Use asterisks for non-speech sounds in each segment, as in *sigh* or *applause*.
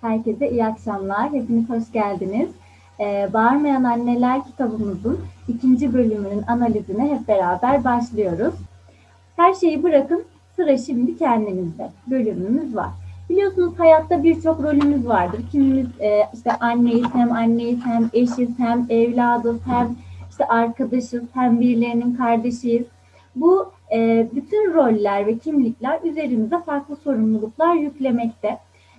Herkese iyi akşamlar. Hepiniz hoş geldiniz. Ee, Bağırmayan Anneler kitabımızın ikinci bölümünün analizine hep beraber başlıyoruz. Her şeyi bırakın, sıra şimdi kendinizde bölümümüz var. Biliyorsunuz hayatta birçok rolümüz vardır. Kimimiz e, işte anneyiz, hem anneyiz, hem eşiz, hem evladız, hem işte arkadaşız, hem birilerinin kardeşiyiz. Bu e, bütün roller ve kimlikler üzerimize farklı sorumluluklar yüklemekte.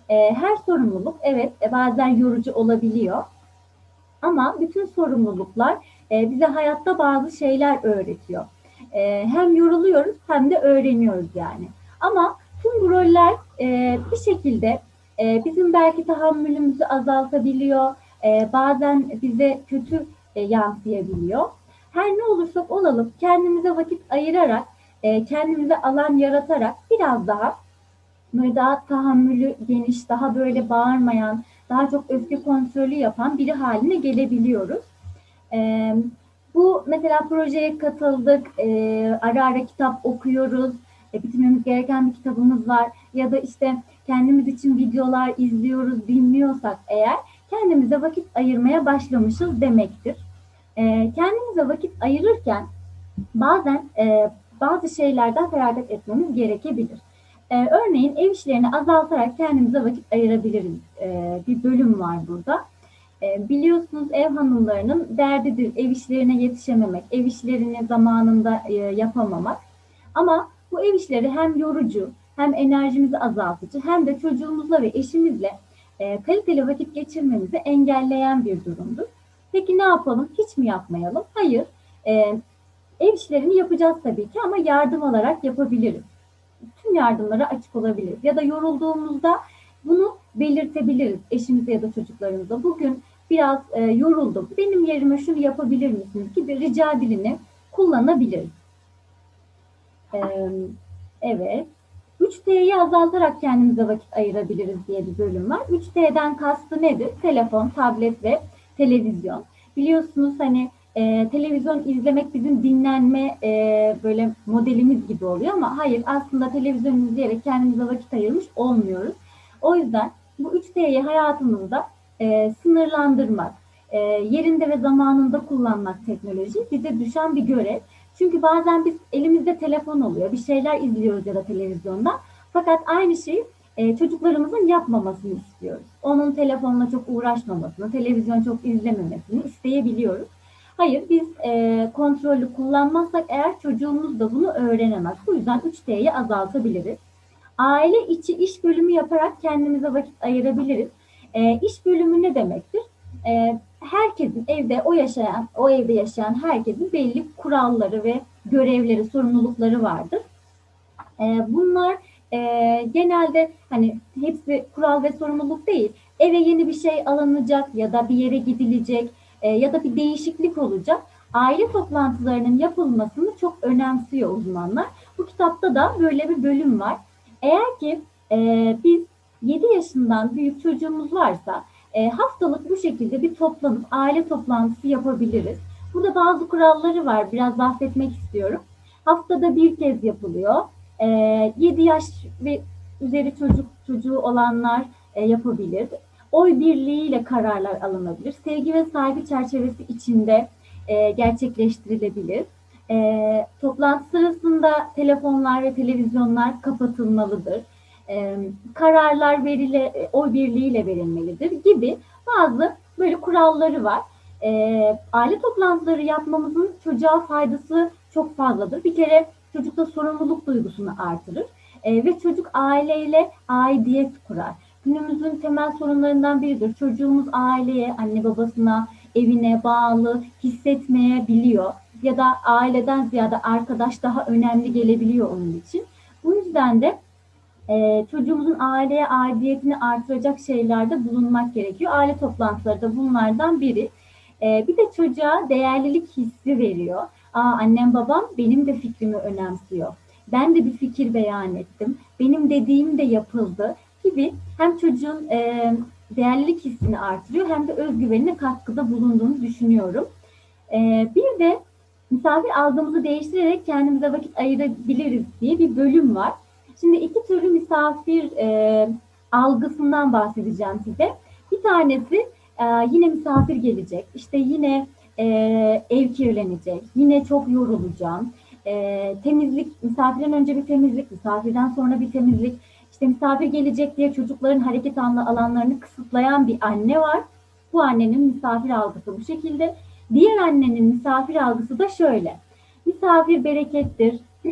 E, her sorumluluk evet e, bazen yorucu olabiliyor. Ama bütün sorumluluklar e, bize hayatta bazı şeyler öğretiyor. E, hem yoruluyoruz hem de öğreniyoruz yani. Ama tüm bu roller bir şekilde bizim belki tahammülümüzü azaltabiliyor. Bazen bize kötü yansıyabiliyor. Her ne olursak olalım kendimize vakit ayırarak, kendimize alan yaratarak biraz daha böyle daha tahammülü geniş, daha böyle bağırmayan, daha çok öfke kontrolü yapan biri haline gelebiliyoruz. E, bu mesela projeye katıldık, e, ara ara kitap okuyoruz, e, bitirmemiz gereken bir kitabımız var ya da işte kendimiz için videolar izliyoruz, dinliyorsak eğer kendimize vakit ayırmaya başlamışız demektir. E, kendimize vakit ayırırken bazen e, bazı şeylerden feragat etmemiz gerekebilir. Ee, örneğin ev işlerini azaltarak kendimize vakit ayırabiliriz. Ee, bir bölüm var burada. Ee, biliyorsunuz ev hanımlarının derdidir ev işlerine yetişememek, ev işlerini zamanında e, yapamamak. Ama bu ev işleri hem yorucu, hem enerjimizi azaltıcı, hem de çocuğumuzla ve eşimizle e, kaliteli vakit geçirmemizi engelleyen bir durumdur. Peki ne yapalım? Hiç mi yapmayalım? Hayır. E, ev işlerini yapacağız tabii ki ama yardım alarak yapabiliriz tüm yardımlara açık olabiliriz. Ya da yorulduğumuzda bunu belirtebiliriz eşimize ya da çocuklarımıza. Bugün biraz e, yoruldum. Benim yerime şunu yapabilir misiniz gibi rica dilini kullanabiliriz. E, evet. 3T'yi azaltarak kendimize vakit ayırabiliriz diye bir bölüm var. 3T'den kastı nedir? Telefon, tablet ve televizyon. Biliyorsunuz hani e, televizyon izlemek bizim dinlenme e, böyle modelimiz gibi oluyor ama hayır aslında televizyon izleyerek kendimize vakit ayırmış olmuyoruz. O yüzden bu 3T'yi hayatımızda e, sınırlandırmak, e, yerinde ve zamanında kullanmak teknoloji bize düşen bir görev. Çünkü bazen biz elimizde telefon oluyor, bir şeyler izliyoruz ya da televizyonda. Fakat aynı şeyi e, çocuklarımızın yapmamasını istiyoruz. Onun telefonla çok uğraşmamasını, televizyon çok izlememesini isteyebiliyoruz. Hayır biz e, kontrollü kullanmazsak eğer çocuğumuz da bunu öğrenemez. Bu yüzden 3T'yi azaltabiliriz. Aile içi iş bölümü yaparak kendimize vakit ayırabiliriz. E, iş bölümü ne demektir? E, herkesin evde o yaşayan, o evde yaşayan herkesin belli kuralları ve görevleri, sorumlulukları vardır. E, bunlar e, genelde hani hepsi kural ve sorumluluk değil. Eve yeni bir şey alınacak ya da bir yere gidilecek e, ya da bir değişiklik olacak. Aile toplantılarının yapılmasını çok önemsiyor uzmanlar. Bu kitapta da böyle bir bölüm var. Eğer ki e, biz 7 yaşından büyük çocuğumuz varsa e, haftalık bu şekilde bir toplanıp aile toplantısı yapabiliriz. Burada bazı kuralları var. Biraz bahsetmek istiyorum. Haftada bir kez yapılıyor. E, 7 yaş ve üzeri çocuk çocuğu olanlar e, yapabilir oy birliğiyle kararlar alınabilir. Sevgi ve saygı çerçevesi içinde e, gerçekleştirilebilir. E, toplantı sırasında telefonlar ve televizyonlar kapatılmalıdır. E, kararlar verile, oy birliğiyle verilmelidir gibi bazı böyle kuralları var. E, aile toplantıları yapmamızın çocuğa faydası çok fazladır. Bir kere çocukta sorumluluk duygusunu artırır e, ve çocuk aileyle aidiyet kurar günümüzün temel sorunlarından biridir. Çocuğumuz aileye, anne babasına, evine bağlı hissetmeyebiliyor ya da aileden ziyade arkadaş daha önemli gelebiliyor onun için. Bu yüzden de e, çocuğumuzun aileye aidiyetini artıracak şeylerde bulunmak gerekiyor. Aile toplantıları da bunlardan biri. E, bir de çocuğa değerlilik hissi veriyor. Aa, annem babam benim de fikrimi önemsiyor. Ben de bir fikir beyan ettim. Benim dediğim de yapıldı gibi hem çocuğun e, değerlilik hissini artırıyor hem de özgüvenine katkıda bulunduğunu düşünüyorum. E, bir de misafir algımızı değiştirerek kendimize vakit ayırabiliriz diye bir bölüm var. Şimdi iki türlü misafir e, algısından bahsedeceğim size. Bir tanesi e, yine misafir gelecek, işte yine e, ev kirlenecek, yine çok yorulacağım, e, temizlik, misafirden önce bir temizlik, misafirden sonra bir temizlik, işte misafir gelecek diye çocukların hareket alanlarını kısıtlayan bir anne var. Bu annenin misafir algısı bu şekilde. Diğer annenin misafir algısı da şöyle. Misafir berekettir. *clears throat*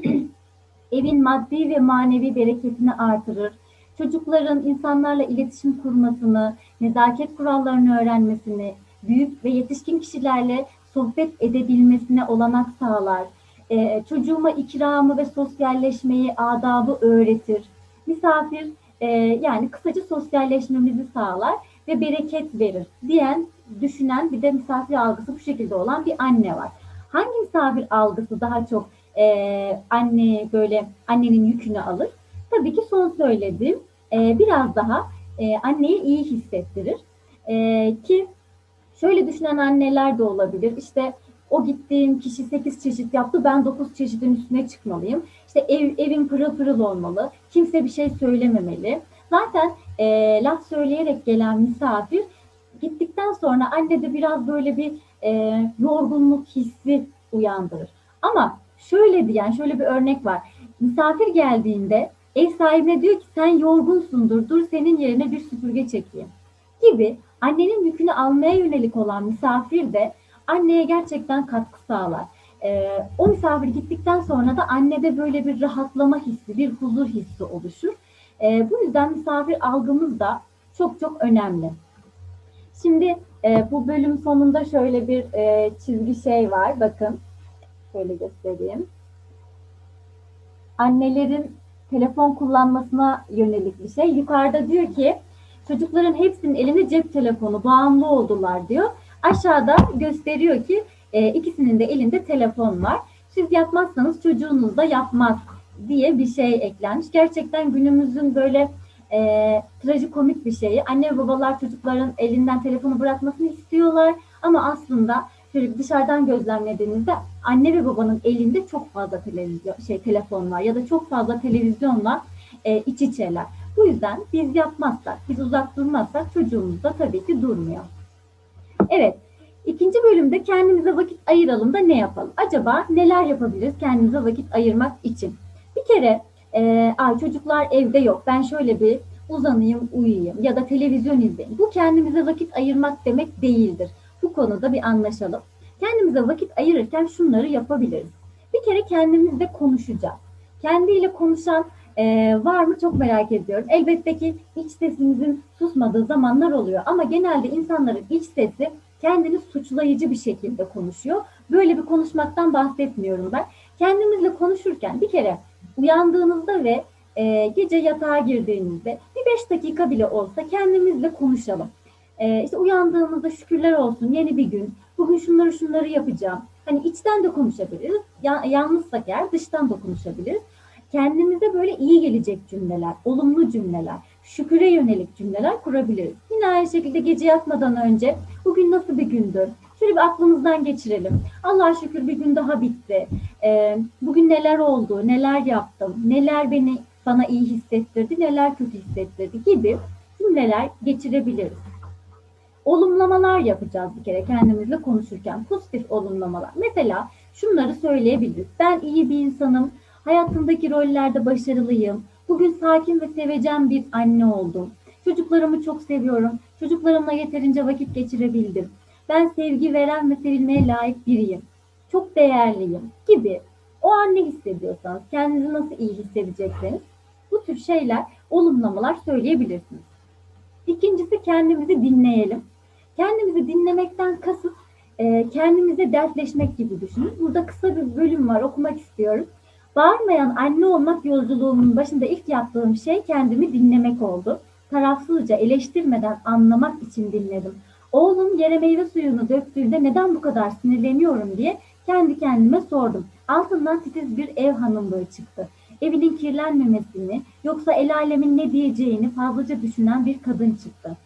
Evin maddi ve manevi bereketini artırır. Çocukların insanlarla iletişim kurmasını, nezaket kurallarını öğrenmesini, büyük ve yetişkin kişilerle sohbet edebilmesine olanak sağlar. Ee, çocuğuma ikramı ve sosyalleşmeyi, adabı öğretir. Misafir e, yani kısaca sosyalleşmemizi sağlar ve bereket verir diyen, düşünen bir de misafir algısı bu şekilde olan bir anne var. Hangi misafir algısı daha çok e, anne böyle annenin yükünü alır? Tabii ki son söylediğim e, biraz daha e, anneyi iyi hissettirir. E, ki şöyle düşünen anneler de olabilir. İşte o gittiğim kişi 8 çeşit yaptı, ben 9 çeşidin üstüne çıkmalıyım. İşte ev, evim pırıl pırıl olmalı, kimse bir şey söylememeli. Zaten e, laf söyleyerek gelen misafir gittikten sonra anne de biraz böyle bir e, yorgunluk hissi uyandırır. Ama şöyle diyen, şöyle bir örnek var. Misafir geldiğinde ev sahibine diyor ki sen yorgunsundur, dur senin yerine bir süpürge çekeyim gibi annenin yükünü almaya yönelik olan misafir de anneye gerçekten katkı sağlar. Ee, o misafir gittikten sonra da annede böyle bir rahatlama hissi, bir huzur hissi oluşur. Ee, bu yüzden misafir algımız da çok çok önemli. Şimdi e, bu bölüm sonunda şöyle bir e, çizgi şey var. Bakın şöyle göstereyim. Annelerin telefon kullanmasına yönelik bir şey. Yukarıda diyor ki çocukların hepsinin elinde cep telefonu bağımlı oldular diyor. Aşağıda gösteriyor ki e, ikisinin de elinde telefon var. Siz yapmazsanız çocuğunuz da yapmaz diye bir şey eklenmiş. Gerçekten günümüzün böyle e, trajikomik bir şeyi. Anne ve babalar çocukların elinden telefonu bırakmasını istiyorlar ama aslında dışarıdan gözlemlediğinizde anne ve babanın elinde çok fazla televizyon şey telefon var ya da çok fazla televizyonla e, iç içeler. Bu yüzden biz yapmazsak, biz uzak durmazsak çocuğumuz da tabii ki durmuyor. Evet, ikinci bölümde kendimize vakit ayıralım da ne yapalım? Acaba neler yapabiliriz kendimize vakit ayırmak için? Bir kere e, ay çocuklar evde yok, ben şöyle bir uzanayım, uyuyayım ya da televizyon izleyeyim. Bu kendimize vakit ayırmak demek değildir. Bu konuda bir anlaşalım. Kendimize vakit ayırırken şunları yapabiliriz. Bir kere kendimizle konuşacağız. Kendiyle konuşan e, var mı çok merak ediyorum. Elbette ki iç sesimizin susmadığı zamanlar oluyor ama genelde insanların iç sesi kendini suçlayıcı bir şekilde konuşuyor. Böyle bir konuşmaktan bahsetmiyorum ben. Kendimizle konuşurken bir kere uyandığınızda ve e, gece yatağa girdiğinizde bir beş dakika bile olsa kendimizle konuşalım. E, işte uyandığımızda şükürler olsun yeni bir gün. Bugün şunları şunları yapacağım. Hani içten de konuşabiliriz. Ya, yalnızsak eğer dıştan da konuşabiliriz kendimize böyle iyi gelecek cümleler, olumlu cümleler, şüküre yönelik cümleler kurabiliriz. Yine aynı şekilde gece yatmadan önce bugün nasıl bir gündü? Şöyle bir aklımızdan geçirelim. Allah şükür bir gün daha bitti. Ee, bugün neler oldu, neler yaptım, neler beni bana iyi hissettirdi, neler kötü hissettirdi gibi cümleler geçirebiliriz. Olumlamalar yapacağız bir kere kendimizle konuşurken. Pozitif olumlamalar. Mesela şunları söyleyebiliriz. Ben iyi bir insanım, Hayatımdaki rollerde başarılıyım. Bugün sakin ve sevecen bir anne oldum. Çocuklarımı çok seviyorum. Çocuklarımla yeterince vakit geçirebildim. Ben sevgi veren ve sevilmeye layık biriyim. Çok değerliyim gibi. O an ne hissediyorsanız, kendinizi nasıl iyi hissedecekseniz bu tür şeyler, olumlamalar söyleyebilirsiniz. İkincisi kendimizi dinleyelim. Kendimizi dinlemekten kasıt kendimize dertleşmek gibi düşünün. Burada kısa bir bölüm var okumak istiyorum. Bağırmayan anne olmak yolculuğumun başında ilk yaptığım şey kendimi dinlemek oldu. Tarafsızca eleştirmeden anlamak için dinledim. Oğlum yere meyve suyunu döktüğünde neden bu kadar sinirleniyorum diye kendi kendime sordum. Altından titiz bir ev hanımlığı çıktı. Evinin kirlenmemesini yoksa el alemin ne diyeceğini fazlaca düşünen bir kadın çıktı.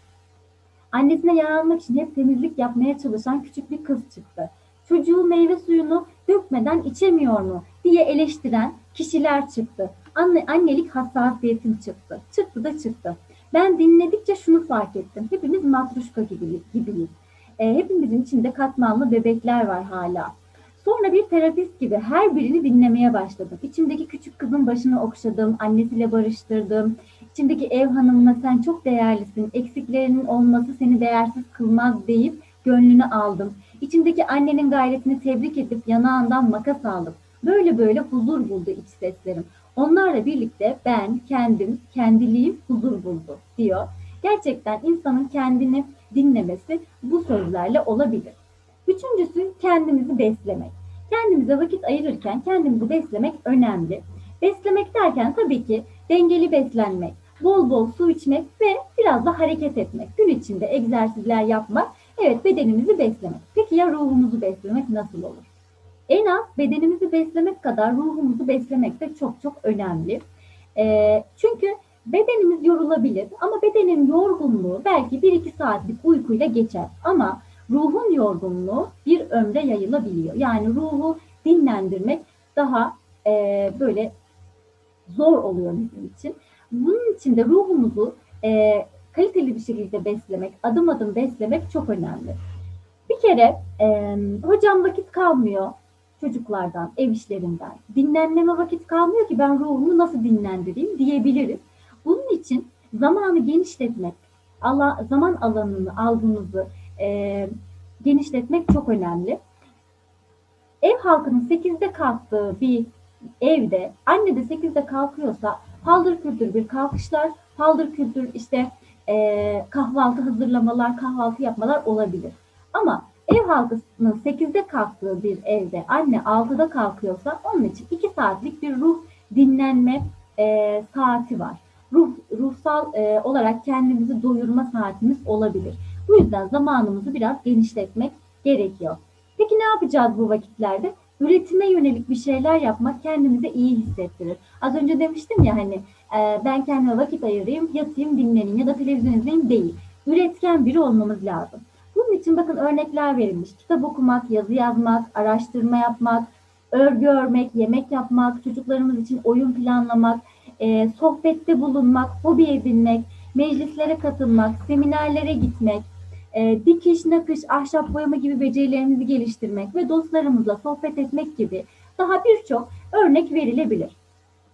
Annesine yaranmak için hep temizlik yapmaya çalışan küçük bir kız çıktı. Çocuğu meyve suyunu dökmeden içemiyor mu diye eleştiren kişiler çıktı. Anne, annelik hassasiyetim çıktı. Çıktı da çıktı. Ben dinledikçe şunu fark ettim. Hepimiz matruşka gibi, gibiyiz. E, hepimizin içinde katmanlı bebekler var hala. Sonra bir terapist gibi her birini dinlemeye başladım. İçimdeki küçük kızın başını okşadım, annesiyle barıştırdım. İçimdeki ev hanımına sen çok değerlisin, eksiklerinin olması seni değersiz kılmaz deyip gönlünü aldım. İçimdeki annenin gayretini tebrik edip yanağından makas aldım. Böyle böyle huzur buldu iç seslerim. Onlarla birlikte ben, kendim, kendiliğim huzur buldu diyor. Gerçekten insanın kendini dinlemesi bu sözlerle olabilir. Üçüncüsü kendimizi beslemek. Kendimize vakit ayırırken kendimizi beslemek önemli. Beslemek derken tabii ki dengeli beslenmek, bol bol su içmek ve biraz da hareket etmek. Gün içinde egzersizler yapmak, evet bedenimizi beslemek. Peki ya ruhumuzu beslemek nasıl olur? En az bedenimizi beslemek kadar ruhumuzu beslemek de çok çok önemli. E, çünkü bedenimiz yorulabilir ama bedenin yorgunluğu belki 1-2 saatlik uykuyla geçer. Ama ruhun yorgunluğu bir ömre yayılabiliyor. Yani ruhu dinlendirmek daha e, böyle zor oluyor bizim için. Bunun için de ruhumuzu e, kaliteli bir şekilde beslemek, adım adım beslemek çok önemli. Bir kere e, hocam vakit kalmıyor çocuklardan, ev işlerinden. Dinlenmeme vakit kalmıyor ki ben ruhumu nasıl dinlendireyim diyebiliriz. Bunun için zamanı genişletmek, ala, zaman alanını, algımızı e, genişletmek çok önemli. Ev halkının 8'de kalktığı bir evde anne de 8'de kalkıyorsa paldır küldür bir kalkışlar, paldır küldür işte e, kahvaltı hazırlamalar, kahvaltı yapmalar olabilir. Ama ev halkının 8'de kalktığı bir evde anne 6'da kalkıyorsa onun için 2 saatlik bir ruh dinlenme e, saati var. Ruh, ruhsal e, olarak kendimizi doyurma saatimiz olabilir. Bu yüzden zamanımızı biraz genişletmek gerekiyor. Peki ne yapacağız bu vakitlerde? Üretime yönelik bir şeyler yapmak kendimize iyi hissettirir. Az önce demiştim ya hani e, ben kendime vakit ayırayım, yatayım, dinleneyim ya da televizyon izleyeyim değil. Üretken biri olmamız lazım. Bunun için bakın örnekler verilmiş. Kitap okumak, yazı yazmak, araştırma yapmak, örgü örmek, yemek yapmak, çocuklarımız için oyun planlamak, e, sohbette bulunmak, hobi edinmek, meclislere katılmak, seminerlere gitmek, e, dikiş, nakış, ahşap boyama gibi becerilerimizi geliştirmek ve dostlarımızla sohbet etmek gibi daha birçok örnek verilebilir.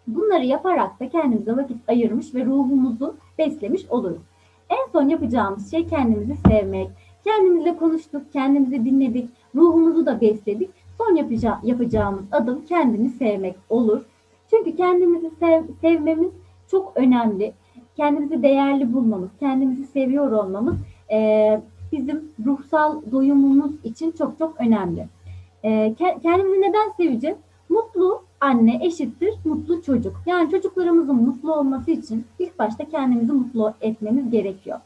Bunları yaparak da kendimize vakit ayırmış ve ruhumuzu beslemiş oluruz. En son yapacağımız şey kendimizi sevmek. Kendimizle konuştuk, kendimizi dinledik, ruhumuzu da besledik. Son yapacağı, yapacağımız adım kendini sevmek olur. Çünkü kendimizi sev, sevmemiz çok önemli. Kendimizi değerli bulmamız, kendimizi seviyor olmamız e, bizim ruhsal doyumumuz için çok çok önemli. E, kendimizi neden seveceğiz? Anne eşittir mutlu çocuk. Yani çocuklarımızın mutlu olması için ilk başta kendimizi mutlu etmemiz gerekiyor.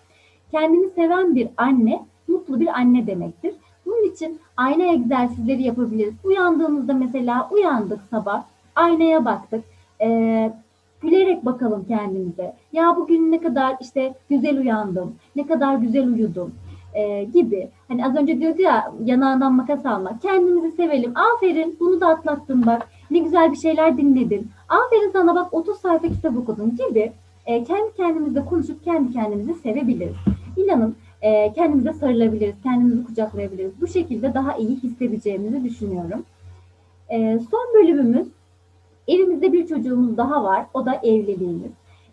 Kendini seven bir anne mutlu bir anne demektir. Bunun için ayna egzersizleri yapabiliriz. Uyandığımızda mesela uyandık sabah, aynaya baktık. Ee, gülerek bakalım kendimize. Ya bugün ne kadar işte güzel uyandım, ne kadar güzel uyudum e, gibi. Hani az önce diyordu ya yanağından makas almak. Kendimizi sevelim. Aferin bunu da atlattın bak. Ne güzel bir şeyler dinledin. Aferin sana bak 30 sayfa kitap okudun gibi. E, kendi kendimizle konuşup kendi kendimizi sevebiliriz. İnanın e, kendimize sarılabiliriz, kendimizi kucaklayabiliriz. Bu şekilde daha iyi hissedeceğimizi düşünüyorum. E, son bölümümüz Evimizde bir çocuğumuz daha var. O da evliliğimiz.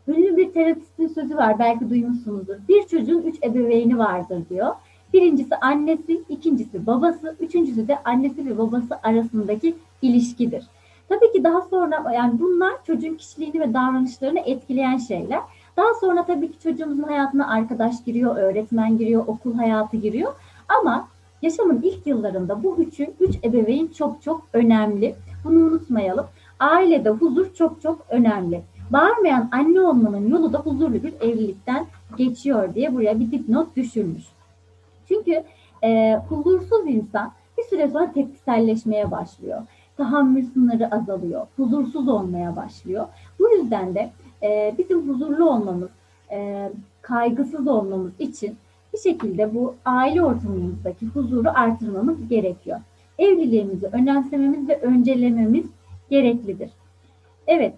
Ünlü bir terapistin sözü var. Belki duymuşsunuzdur. Bir çocuğun üç ebeveyni vardır diyor. Birincisi annesi, ikincisi babası, üçüncüsü de annesi ve babası arasındaki ilişkidir. Tabii ki daha sonra yani bunlar çocuğun kişiliğini ve davranışlarını etkileyen şeyler. Daha sonra tabii ki çocuğumuzun hayatına arkadaş giriyor, öğretmen giriyor, okul hayatı giriyor. Ama yaşamın ilk yıllarında bu üçü, üç ebeveyn çok çok önemli. Bunu unutmayalım. Ailede huzur çok çok önemli. Bağırmayan anne olmanın yolu da huzurlu bir evlilikten geçiyor diye buraya bir dipnot düşürmüş. Çünkü e, huzursuz insan bir süre sonra tepkiselleşmeye başlıyor. Tahammül sınırı azalıyor. Huzursuz olmaya başlıyor. Bu yüzden de e, bizim huzurlu olmamız, e, kaygısız olmamız için bir şekilde bu aile ortamımızdaki huzuru artırmamız gerekiyor. Evliliğimizi önemsememiz ve öncelememiz gereklidir. Evet,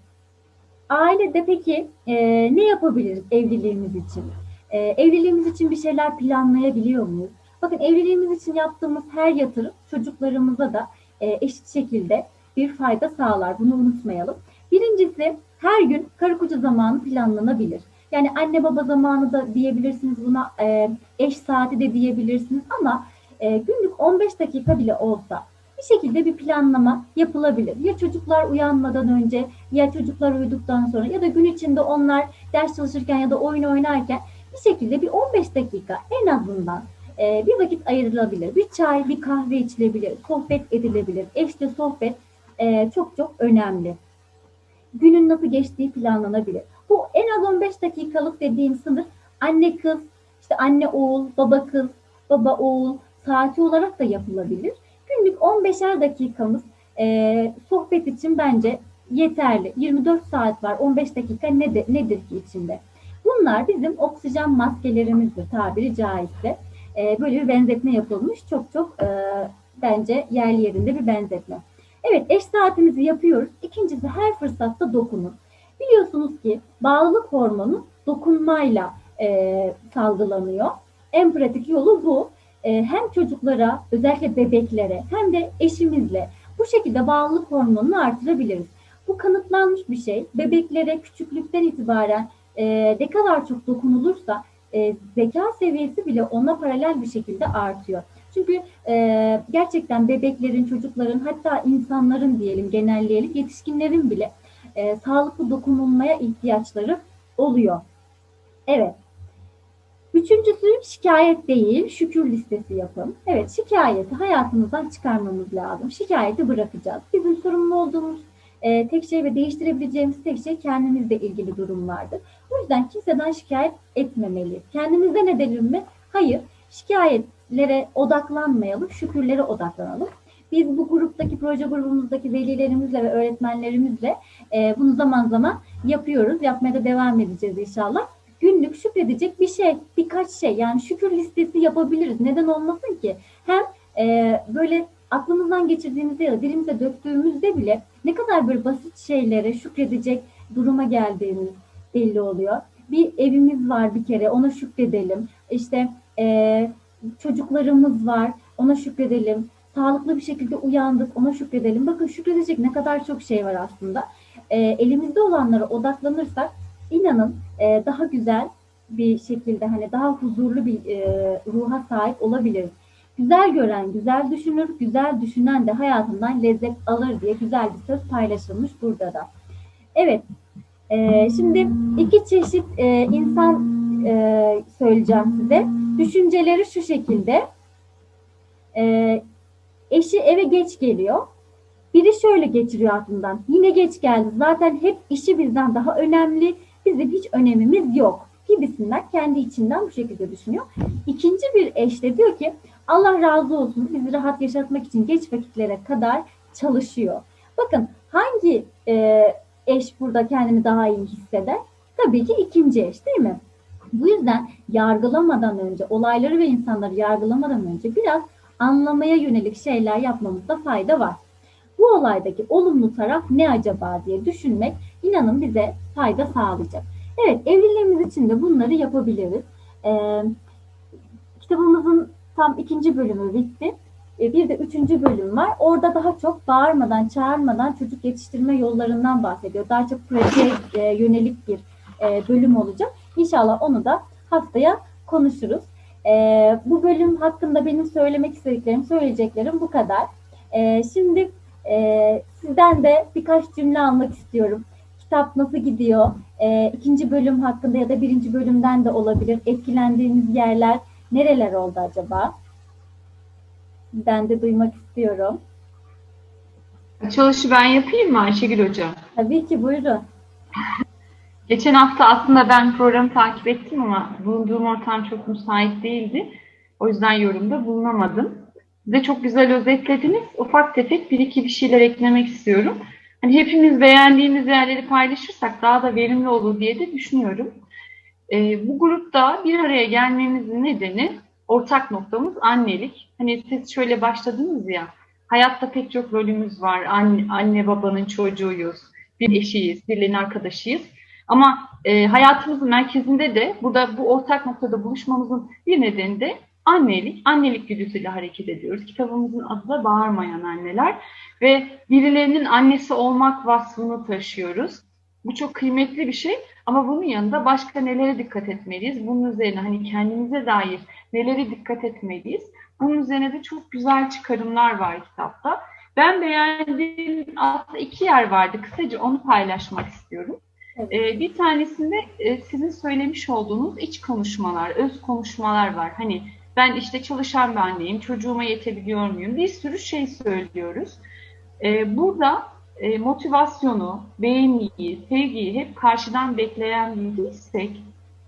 ailede peki e, ne yapabiliriz evliliğimiz için? E, evliliğimiz için bir şeyler planlayabiliyor muyuz? Bakın evliliğimiz için yaptığımız her yatırım çocuklarımıza da e, eşit şekilde bir fayda sağlar. Bunu unutmayalım. Birincisi her gün karı koca zamanı planlanabilir. Yani anne baba zamanı da diyebilirsiniz buna e, eş saati de diyebilirsiniz ama e, günlük 15 dakika bile olsa bir şekilde bir planlama yapılabilir. Ya çocuklar uyanmadan önce ya çocuklar uyuduktan sonra ya da gün içinde onlar ders çalışırken ya da oyun oynarken bir şekilde bir 15 dakika en azından e, bir vakit ayrılabilir. Bir çay, bir kahve içilebilir, sohbet edilebilir. Eşle sohbet e, çok çok önemli. Günün nasıl geçtiği planlanabilir. Bu en az 15 dakikalık dediğim sınır anne kız, işte anne oğul, baba kız, baba oğul saati olarak da yapılabilir. Günlük 15'er dakikamız e, sohbet için bence yeterli. 24 saat var, 15 dakika nedir, nedir ki içinde? Bunlar bizim oksijen maskelerimizdir tabiri caizse. E, böyle bir benzetme yapılmış. Çok çok e, bence yerli yerinde bir benzetme. Evet eş saatimizi yapıyoruz. İkincisi her fırsatta dokunun. Biliyorsunuz ki bağlılık hormonu dokunmayla e, salgılanıyor. En pratik yolu bu. E, hem çocuklara, özellikle bebeklere hem de eşimizle bu şekilde bağlılık hormonunu artırabiliriz. Bu kanıtlanmış bir şey. Bebeklere küçüklükten itibaren e, ne kadar çok dokunulursa e, zeka seviyesi bile ona paralel bir şekilde artıyor. Çünkü e, gerçekten bebeklerin, çocukların hatta insanların diyelim genelleyelim yetişkinlerin bile e, sağlıklı dokunulmaya ihtiyaçları oluyor. Evet. Üçüncüsü şikayet değil, şükür listesi yapın. Evet, şikayeti hayatımızdan çıkarmamız lazım. Şikayeti bırakacağız. Bizim sorumlu olduğumuz e, tek şey ve değiştirebileceğimiz tek şey kendimizle ilgili durumlardır. O yüzden kimseden şikayet etmemeliyiz. Kendimizden edelim mi? Hayır. Şikayetlere odaklanmayalım, şükürlere odaklanalım. Biz bu gruptaki, proje grubumuzdaki velilerimizle ve öğretmenlerimizle e, bunu zaman zaman yapıyoruz. Yapmaya da devam edeceğiz inşallah. Günlük şükredecek bir şey, birkaç şey yani şükür listesi yapabiliriz. Neden olmasın ki? Hem e, böyle aklımızdan geçirdiğimizde ya da dilimize döktüğümüzde bile ne kadar böyle basit şeylere şükredecek duruma geldiğimiz belli oluyor. Bir evimiz var bir kere ona şükredelim. İşte e, çocuklarımız var ona şükredelim. Sağlıklı bir şekilde uyandık ona şükredelim. Bakın şükredecek ne kadar çok şey var aslında. E, elimizde olanlara odaklanırsak inanın e, daha güzel bir şekilde hani daha huzurlu bir e, ruha sahip olabiliriz. Güzel gören güzel düşünür, güzel düşünen de hayatından lezzet alır diye güzel bir söz paylaşılmış burada da. Evet, e, şimdi iki çeşit e, insan e, söyleyeceğim size. Düşünceleri şu şekilde. E, eşi eve geç geliyor. Biri şöyle geçiriyor aklından. Yine geç geldi. Zaten hep işi bizden daha önemli. Bizim hiç önemimiz yok gibisinden kendi içinden bu şekilde düşünüyor. İkinci bir eş de diyor ki Allah razı olsun bizi rahat yaşatmak için geç vakitlere kadar çalışıyor. Bakın hangi e, eş burada kendini daha iyi hisseder? Tabii ki ikinci eş değil mi? Bu yüzden yargılamadan önce, olayları ve insanları yargılamadan önce biraz anlamaya yönelik şeyler yapmamızda fayda var. Bu olaydaki olumlu taraf ne acaba diye düşünmek inanın bize fayda sağlayacak. Evet evliliğimiz için de bunları yapabiliriz. Ee, kitabımızın tam ikinci bölümü bitti. Ee, bir de üçüncü bölüm var. Orada daha çok bağırmadan, çağırmadan çocuk yetiştirme yollarından bahsediyor. Daha çok pratiğe e, yönelik bir e, bölüm olacak. İnşallah onu da haftaya konuşuruz. E, bu bölüm hakkında benim söylemek istediklerim, söyleyeceklerim bu kadar. E, şimdi e, sizden de birkaç cümle almak istiyorum. Kitap nasıl gidiyor? E, ikinci bölüm hakkında ya da birinci bölümden de olabilir. Etkilendiğiniz yerler nereler oldu acaba? Ben de duymak istiyorum. Çalışı ben yapayım mı Ayşegül Hocam? Tabii ki buyurun. *laughs* Geçen hafta aslında ben programı takip ettim ama bulunduğum ortam çok müsait değildi. O yüzden yorumda bulunamadım. Size çok güzel özetlediniz. Ufak tefek bir iki bir şeyler eklemek istiyorum. Hani hepimiz beğendiğimiz yerleri paylaşırsak daha da verimli olur diye de düşünüyorum. Ee, bu grupta bir araya gelmemizin nedeni ortak noktamız annelik. Hani siz şöyle başladınız ya, hayatta pek çok rolümüz var. Anne, anne babanın çocuğuyuz. bir eşiyiz, birilerinin arkadaşıyız. Ama e, hayatımızın merkezinde de burada bu ortak noktada buluşmamızın bir nedeni de annelik, annelik güdüsüyle hareket ediyoruz. Kitabımızın adı da Bağırmayan Anneler ve birilerinin annesi olmak vasfını taşıyoruz. Bu çok kıymetli bir şey ama bunun yanında başka nelere dikkat etmeliyiz? Bunun üzerine hani kendimize dair nelere dikkat etmeliyiz? Bunun üzerine de çok güzel çıkarımlar var kitapta. Ben beğendiğim aslında iki yer vardı. Kısaca onu paylaşmak istiyorum. Evet. Ee, bir tanesinde e, sizin söylemiş olduğunuz iç konuşmalar, öz konuşmalar var. Hani ben işte çalışan bir anneyim, çocuğuma yetebiliyor muyum? Bir sürü şey söylüyoruz. Ee, burada e, motivasyonu, beğeniyi, sevgiyi hep karşıdan bekleyen biriysek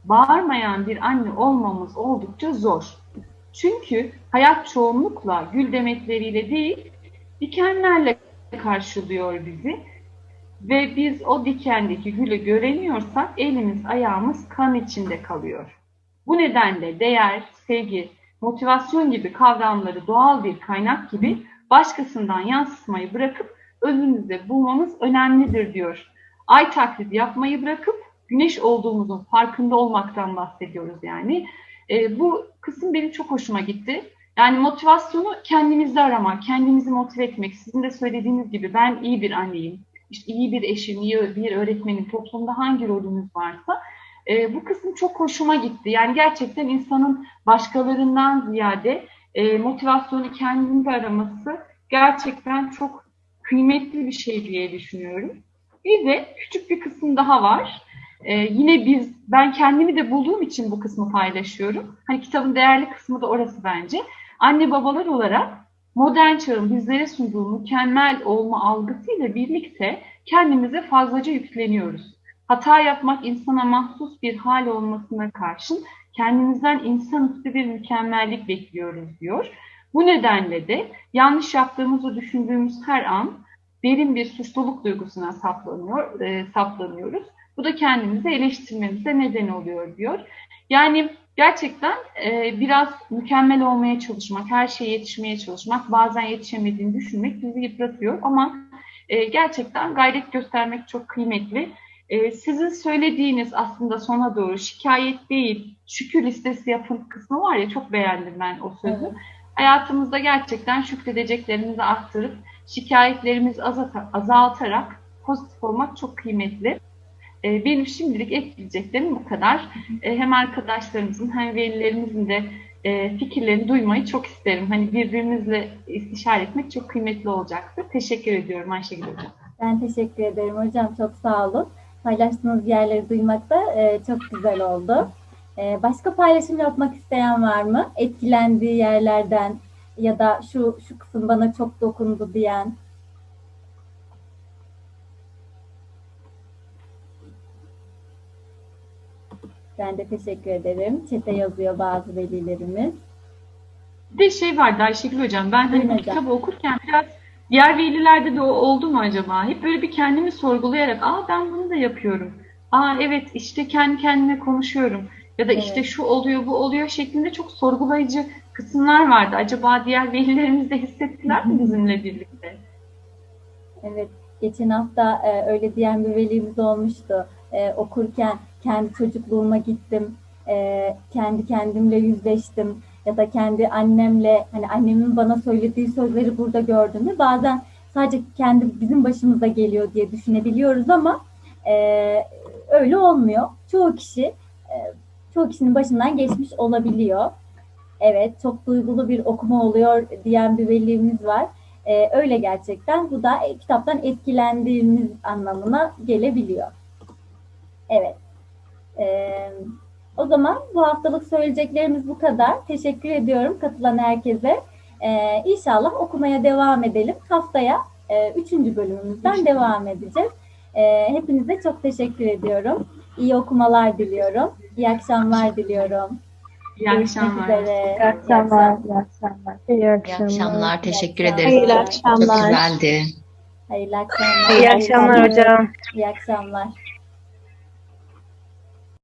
bağırmayan bir anne olmamız oldukça zor. Çünkü hayat çoğunlukla gül demetleriyle değil, dikenlerle karşılıyor bizi. Ve biz o dikendeki gülü göremiyorsak elimiz ayağımız kan içinde kalıyor. Bu nedenle değer, sevgi, motivasyon gibi kavramları doğal bir kaynak gibi başkasından yansıtmayı bırakıp özümüzde bulmamız önemlidir diyor. Ay taklidi yapmayı bırakıp güneş olduğumuzun farkında olmaktan bahsediyoruz yani. E, bu kısım benim çok hoşuma gitti. Yani motivasyonu kendimizde aramak, kendimizi motive etmek. Sizin de söylediğiniz gibi ben iyi bir anneyim, işte iyi bir eşim, iyi bir öğretmenim, toplumda hangi rolümüz varsa e, bu kısım çok hoşuma gitti. Yani gerçekten insanın başkalarından ziyade e, motivasyonu kendinde araması gerçekten çok kıymetli bir şey diye düşünüyorum. Bir de küçük bir kısım daha var. Ee, yine biz, ben kendimi de bulduğum için bu kısmı paylaşıyorum. Hani kitabın değerli kısmı da orası bence. Anne babalar olarak modern çağın bizlere sunduğu mükemmel olma algısıyla birlikte kendimize fazlaca yükleniyoruz. Hata yapmak insana mahsus bir hal olmasına karşın kendimizden insanüstü bir mükemmellik bekliyoruz diyor. Bu nedenle de yanlış yaptığımızı düşündüğümüz her an derin bir suçluluk duygusuna saplanıyor, e, saplanıyoruz. Bu da kendimizi eleştirmemize neden oluyor diyor. Yani gerçekten e, biraz mükemmel olmaya çalışmak, her şeye yetişmeye çalışmak, bazen yetişemediğini düşünmek bizi yıpratıyor ama e, gerçekten gayret göstermek çok kıymetli. E, sizin söylediğiniz aslında sona doğru şikayet değil, şükür listesi yapın kısmı var ya çok beğendim ben o sözü. Evet. Hayatımızda gerçekten şükredeceklerimizi arttırıp şikayetlerimizi azalta- azaltarak pozitif olmak çok kıymetli. Ee, Benim şimdilik ekleyeceklerim bu kadar. Ee, Hem arkadaşlarımızın hem velilerimizin de e, fikirlerini duymayı çok isterim. Hani birbirimizle istişare etmek çok kıymetli olacaktır. Teşekkür ediyorum Ayşegül Hocam. Ben teşekkür ederim hocam. Çok sağ olun. Paylaştığınız yerleri duymak da e, çok güzel oldu. E, başka paylaşım yapmak isteyen var mı? Etkilendiği yerlerden ya da şu şu kısım bana çok dokundu diyen. Ben de teşekkür ederim. Çete yazıyor bazı velilerimiz. Bir de şey vardı Ayşegül Hocam, ben hani bu kitabı okurken biraz diğer velilerde de oldu mu acaba? Hep böyle bir kendimi sorgulayarak, aa ben bunu da yapıyorum. Aa evet işte kendi kendime konuşuyorum. Ya da işte Evet. şu oluyor, bu oluyor şeklinde çok sorgulayıcı kısımlar vardı. Acaba diğer velilerimiz de hissettiler mi bizimle birlikte? Evet, geçen hafta e, öyle diyen bir velimiz olmuştu. E, okurken kendi çocukluğuma gittim, e, kendi kendimle yüzleştim ya da kendi annemle, hani annemin bana söylediği sözleri burada gördüm ve bazen sadece kendi bizim başımıza geliyor diye düşünebiliyoruz ama e, öyle olmuyor. Çoğu kişi, çoğu kişinin başından geçmiş olabiliyor. Evet, çok duygulu bir okuma oluyor diyen bir velimiz var. Ee, öyle gerçekten. Bu da e, kitaptan etkilendiğimiz anlamına gelebiliyor. Evet. Ee, o zaman bu haftalık söyleyeceklerimiz bu kadar. Teşekkür ediyorum katılan herkese. Ee, inşallah okumaya devam edelim. Haftaya e, üçüncü bölümümüzden devam edeceğiz. Ee, hepinize çok teşekkür ediyorum. İyi okumalar diliyorum. İyi akşamlar diliyorum. İyi akşamlar. üzere. İyi akşamlar, iyi akşamlar. İyi İyi akşamlar. akşamlar. Teşekkür İyi ederiz. Hayırlı akşamlar. akşamlar. Çok güzeldi. Hayırlı akşamlar. İyi akşamlar hocam. İyi akşamlar.